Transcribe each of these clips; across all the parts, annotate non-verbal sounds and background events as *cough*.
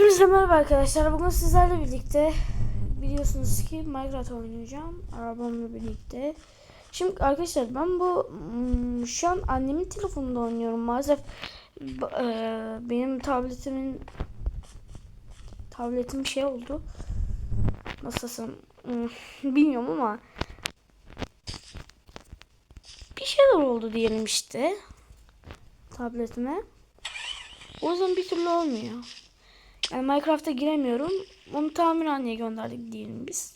Hepinize merhaba arkadaşlar. Bugün sizlerle birlikte biliyorsunuz ki Minecraft oynayacağım. Arabamla birlikte. Şimdi arkadaşlar ben bu hmm, şu an annemin telefonunda oynuyorum. Maalesef e, benim tabletimin tabletim şey oldu. Nasıl desem hmm, *laughs* bilmiyorum ama bir şeyler oldu diyelim işte tabletime. O yüzden bir türlü olmuyor. Yani Minecraft'a giremiyorum. Onu tamirhaneye gönderdik diyelim biz.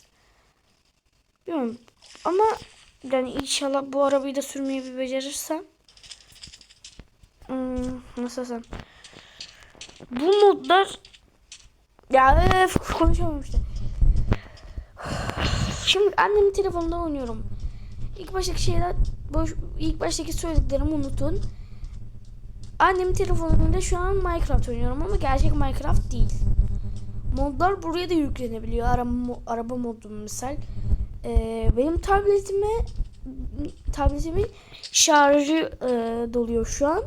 Bilmiyorum. Ama yani inşallah bu arabayı da sürmeyi bir becerirsem. Hmm, nasıl desem. Bu modlar ya öf, konuşamam işte. Şimdi annemin telefonunda oynuyorum. İlk baştaki şeyler boş ilk baştaki söylediklerimi unutun. Annemin telefonunda şu an Minecraft oynuyorum ama gerçek Minecraft değil. Modlar buraya da yüklenebiliyor. Araba, araba modu misal. Ee, benim tabletime tabletimin şarjı e, doluyor şu an.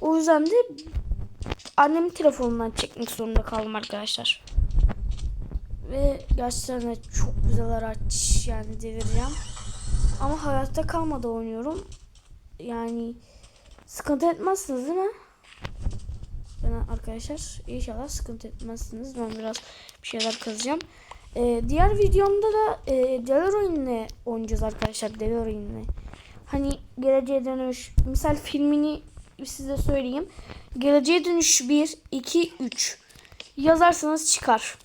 O yüzden de annemin telefonundan çekmek zorunda kaldım arkadaşlar. Ve gerçekten çok güzel araç yani devireceğim. Ama hayatta kalmadı oynuyorum. Yani Sıkıntı etmezsiniz değil mi? Ben arkadaşlar inşallah sıkıntı etmezsiniz. Ben biraz bir şeyler kazacağım. Ee, diğer videomda da e, Delorean'le oynayacağız arkadaşlar. Delorean'le. Hani geleceğe dönüş. Misal filmini size söyleyeyim. Geleceğe dönüş 1, 2, 3. Yazarsanız çıkar.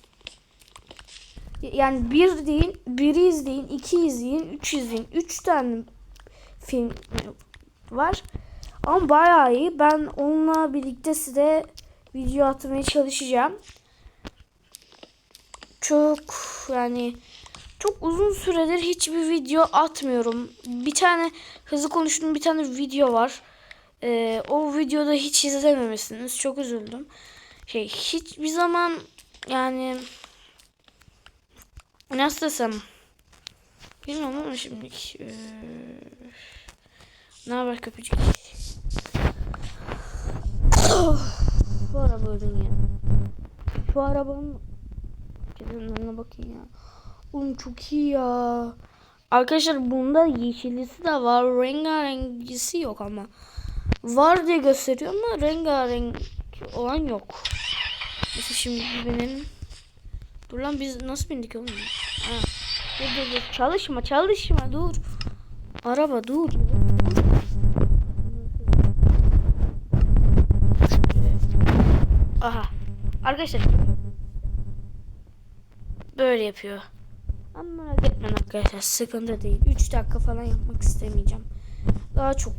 Yani bir deyin, biri izleyin, iki izleyin, üç izleyin. Üç tane film var. Ama bayağı iyi. Ben onunla birlikte size video atmaya çalışacağım. Çok yani çok uzun süredir hiçbir video atmıyorum. Bir tane hızlı konuştuğum bir tane video var. Ee, o videoda hiç izlememişsiniz. Çok üzüldüm. Şey hiçbir zaman yani nasıl desem bilmiyorum ama şimdi ee, ne haber köpücük? Şu araba ödün ya. Şu arabanın kenarına bakın ya. Oğlum çok iyi ya. Arkadaşlar bunda yeşilisi de var. Rengarankisi yok ama. Var diye gösteriyor ama rengarenk olan yok. Mesela şimdi bir binelim. Dur lan biz nasıl bindik oğlum? Ha. Dur dur dur. Çalışma çalışma dur. Araba dur. Arkadaşlar. Böyle yapıyor. Ama merak arkadaşlar. Sıkıntı değil. 3 dakika falan yapmak istemeyeceğim. Daha çok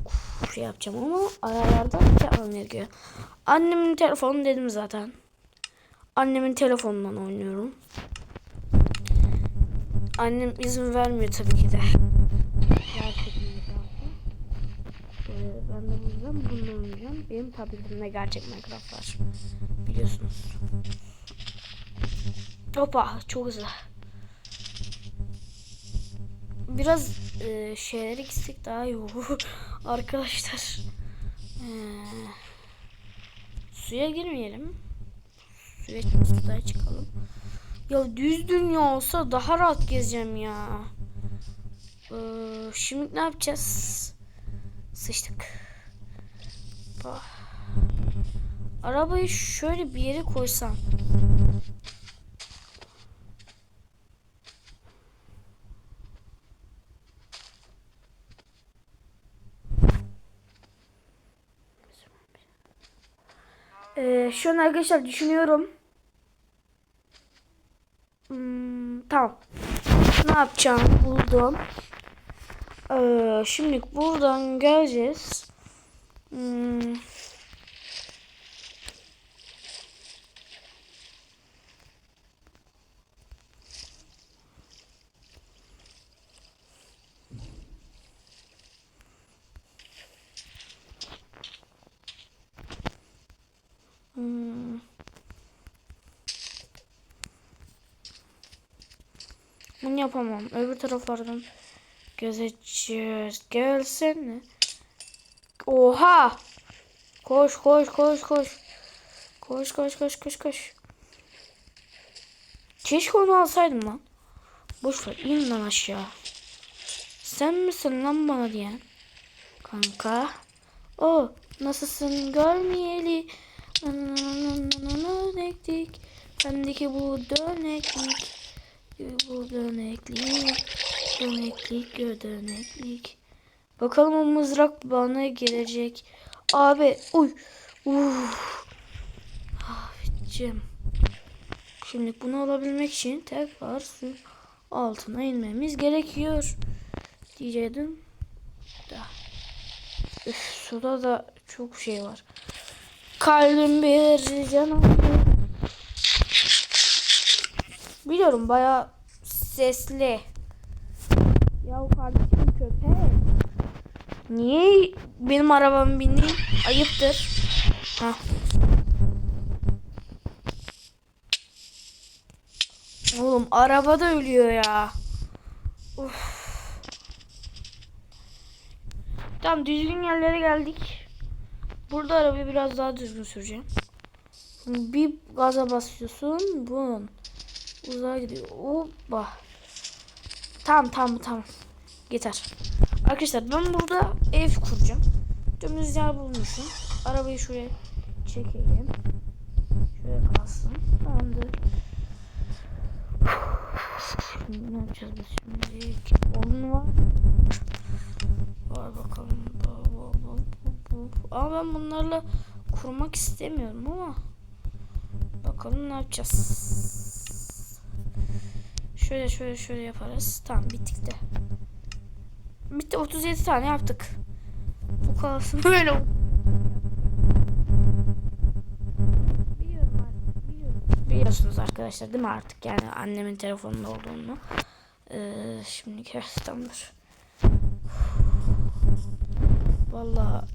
şey yapacağım ama aralarda yapmam gerekiyor. Annemin telefonu dedim zaten. Annemin telefonundan oynuyorum. Annem izin vermiyor tabii ki de. Ee, ben de bu yüzden bunu oynayacağım. Benim tabletimde gerçek Minecraft var. Biliyorsunuz. Hoppa çok hızlı. Biraz e, şeyleri gitsek daha iyi olur. *laughs* Arkadaşlar. Ee, suya girmeyelim. Suya suya çıkalım. Ya düz dünya olsa daha rahat gezeceğim ya. Ee, şimdi ne yapacağız? Sıçtık. Ah. Arabayı şöyle bir yere koysam. Ee, şu an arkadaşlar düşünüyorum. Hmm, tamam. Ne yapacağım buldum. Ee, şimdi buradan geleceğiz. Hmm. Bunu yapamam. Öbür taraflardan gezeceğiz. Gelsene. Oha! Koş koş koş koş. Koş koş koş koş koş. Keşke onu alsaydım lan. Boş ver in lan aşağı. Sen misin lan bana diyen? Kanka. O nasılsın görmeyeli. Döneklik. Bendeki bu döneklik. Bu döneklik. Döneklik döneklik. Bakalım o mızrak bana gelecek. Abi uy. Uf. Abicim. Şimdi bunu alabilmek için tekrar su altına inmemiz gerekiyor. Diyecektim. Da. Üf, suda da çok şey var. Kalbim bir canım. Biliyorum baya sesli. Ya kardeşim köpek. Niye benim arabamı bindin? Ayıptır. Hah. Oğlum araba da ölüyor ya. Uf. Tamam düzgün yerlere geldik. Burada arabayı biraz daha düzgün süreceğim. Bir gaza basıyorsun. Bun. Uzağa gidiyor. Hoppa. Tamam tamam tamam. Yeter. Arkadaşlar ben burada ev kuracağım. Dümdüz yer bulmuşum. Arabayı şuraya çekeyim. Şöyle kalsın. Tamamdır. Şimdi ne yapacağız biz şimdi? Onun var. Var bakalım. Ama ben bunlarla kurmak istemiyorum ama. Bakalım ne yapacağız. Şöyle şöyle şöyle yaparız. Tamam bittik de. Bitti 37 tane yaptık. Bu kalsın böyle. Biliyorum artık, biliyorum. Biliyorsunuz arkadaşlar değil mi artık yani annemin telefonunda olduğunu. Ee, şimdi tamamdır. Vallahi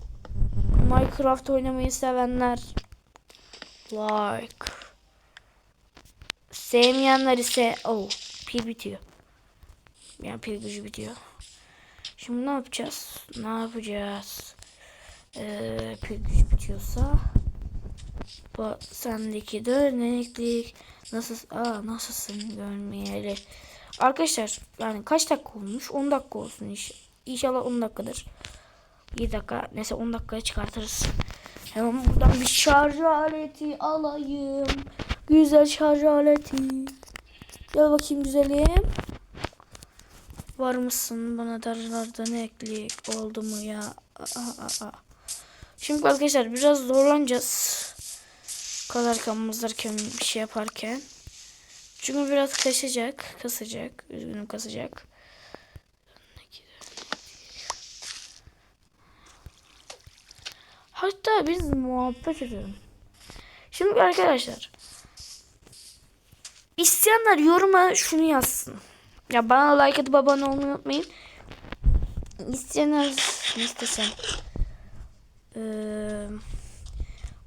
Minecraft oynamayı sevenler like. Sevmeyenler ise oh pil bitiyor. Yani pil gücü bitiyor. Şimdi ne yapacağız? Ne yapacağız? Ee, pil gücü bitiyorsa bu sendeki döneklik nasıl aa nasılsın görmeyeli. Arkadaşlar yani kaç dakika olmuş? 10 dakika olsun iş. İnşallah 10 dakikadır. 7 dakika neyse 10 dakikaya çıkartırız. Hemen buradan bir şarj aleti alayım. Güzel şarj aleti. Gel bakayım güzelim. Var mısın bana darlardan eklik oldu mu ya? Aa, aa, aa. Şimdi arkadaşlar biraz zorlanacağız. Kalarken mızlarken bir şey yaparken. Çünkü biraz kaşacak, kasacak. Üzgünüm kasacak. Hatta biz muhabbet edelim. Şimdi arkadaşlar. İsteyenler yoruma şunu yazsın. Ya bana like atıp abone olmayı unutmayın. İsteyenler ne istesem. Ee,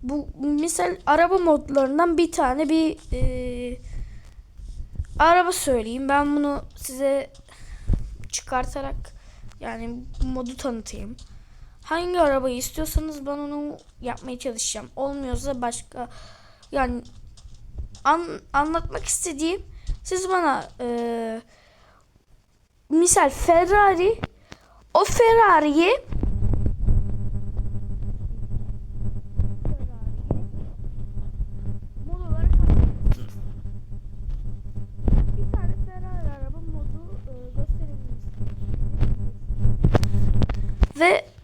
bu misal araba modlarından bir tane bir e, araba söyleyeyim. Ben bunu size çıkartarak yani modu tanıtayım. Hangi arabayı istiyorsanız ben onu yapmaya çalışacağım. Olmuyorsa başka yani an, anlatmak istediğim siz bana e, misal Ferrari o Ferrari'yi Ferrari e. Ve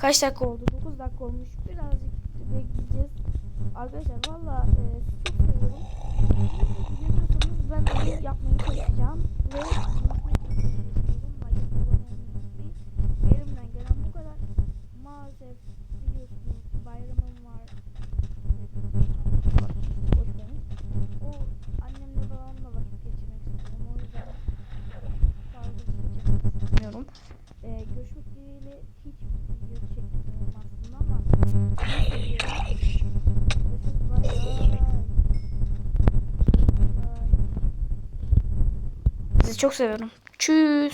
Kaç dakika oldu? 9 dakika olmuş. Birazcık bekleyeceğiz. Arkadaşlar valla e, çok seviyorum. Biliyorsanız ben onu yapmaya çalışacağım. Ve elimden gelen bu kadar. Maalesef biliyorsunuz bayramım var. O annemle babamla vakit geçirmek istiyorum. O yüzden fazla bir şey. Ee, görüşmek çok seviyorum. Tüt.